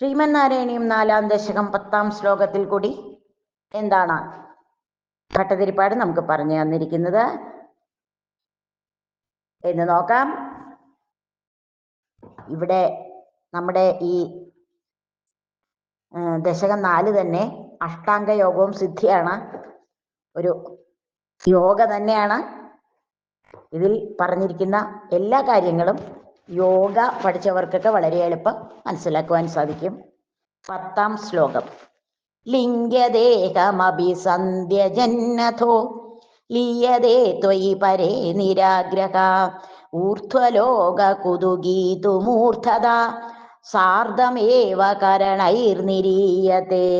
ശ്രീമൻ നാരായണീയം നാലാം ദശകം പത്താം ശ്ലോകത്തിൽ കൂടി എന്താണ് ഭട്ടതിരിപ്പാട് നമുക്ക് പറഞ്ഞു തന്നിരിക്കുന്നത്. എന്ന് നോക്കാം. ഇവിടെ നമ്മുടെ ഈ ദശകം നാല് തന്നെ അഷ്ടാംഗ യോഗവും സിദ്ധിയാണ്. ഒരു യോഗ തന്നെയാണ് ഇതിൽ പറഞ്ഞിരിക്കുന്ന എല്ലാ കാര്യങ്ങളും യോഗ പഠിച്ചവർക്കൊക്കെ വളരെ എളുപ്പം മനസ്സിലാക്കുവാൻ സാധിക്കും. പത്താം ശ്ലോകം. ലിംഗദേഹമഭിസന്ധ്യജന്നഥോ ലീയതേ ത്വയി പരേ നിരാഗ്രഹ. ഊർധ്വലോക കുതുഗീതുമൂർധത സാർദ്ധമേവ നിരീയതേ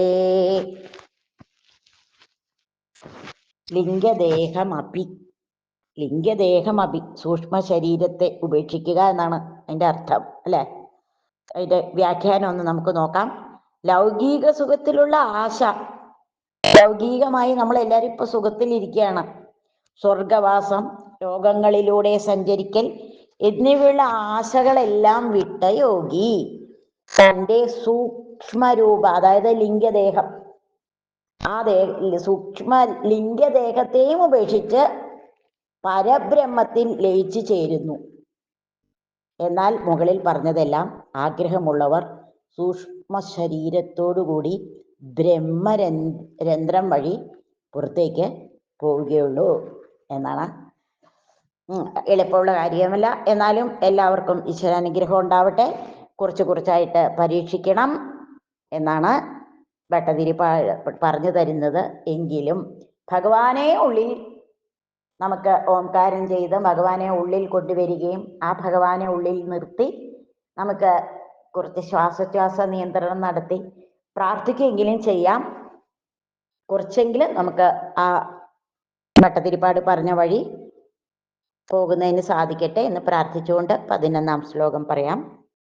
ലിംഗദേഹമഭി ലിംഗദേഹമഭി സൂക്ഷ്മ ശരീരത്തെ ഉപേക്ഷിക്കുക എന്നാണ് അതിന്റെ അർത്ഥം അല്ലെ? അതിന്റെ വ്യാഖ്യാനം ഒന്ന് നമുക്ക് നോക്കാം. ലൗകിക സുഖത്തിലുള്ള ആശ ലൗകികമായി നമ്മൾ എല്ലാവരും ഇപ്പൊ സുഖത്തിലിരിക്കുകയാണ്. സ്വർഗവാസം രോഗങ്ങളിലൂടെ സഞ്ചരിക്കൽ എന്നിവയുള്ള ആശകളെല്ലാം വിട്ട യോഗി. തന്റെ സൂക്ഷ്മരൂപ അതായത് ലിംഗദേഹം ആ ദേ സൂക്ഷ്മ ലിംഗദേഹത്തെയും ഉപേക്ഷിച്ച് പരബ്രഹ്മത്തിൽ ലയിച്ചു ചേരുന്നു. എന്നാൽ മുകളിൽ പറഞ്ഞതെല്ലാം ആഗ്രഹമുള്ളവർ സൂക്ഷ്മ ശരീരത്തോടുകൂടി ബ്രഹ്മരന്ധ്രം വഴി പുറത്തേക്ക് പോവുകയുള്ളൂ എന്നാണ്. എളുപ്പമുള്ള കാര്യമല്ല. എന്നാലും എല്ലാവർക്കും ഈശ്വരാനുഗ്രഹം ഉണ്ടാവട്ടെ. കുറച്ച് കുറച്ചായിട്ട് പരീക്ഷിക്കണം എന്നാണ് ഭട്ടതിരി പറഞ്ഞു തരുന്നത് എങ്കിലും ഭഗവാനെ ഉള്ളിൽ നമുക്ക് ഓംകാരം ചെയ്ത് ഭഗവാനെ ഉള്ളിൽ കൊണ്ടുവരികയും ആ ഭഗവാനെ ഉള്ളിൽ നിർത്തി നമുക്ക് കുറച്ച് ശ്വാസോച്ഛ്വാസ നിയന്ത്രണം നടത്തി പ്രാർത്ഥിക്കുകയെങ്കിലും ചെയ്യാം. കുറച്ചെങ്കിലും നമുക്ക് ആ ഭട്ടതിരിപ്പാട് പറഞ്ഞ വഴി പോകുന്നതിന് സാധിക്കട്ടെ എന്ന് പ്രാർത്ഥിച്ചുകൊണ്ട് പതിനൊന്നാം ശ്ലോകം പറയാം.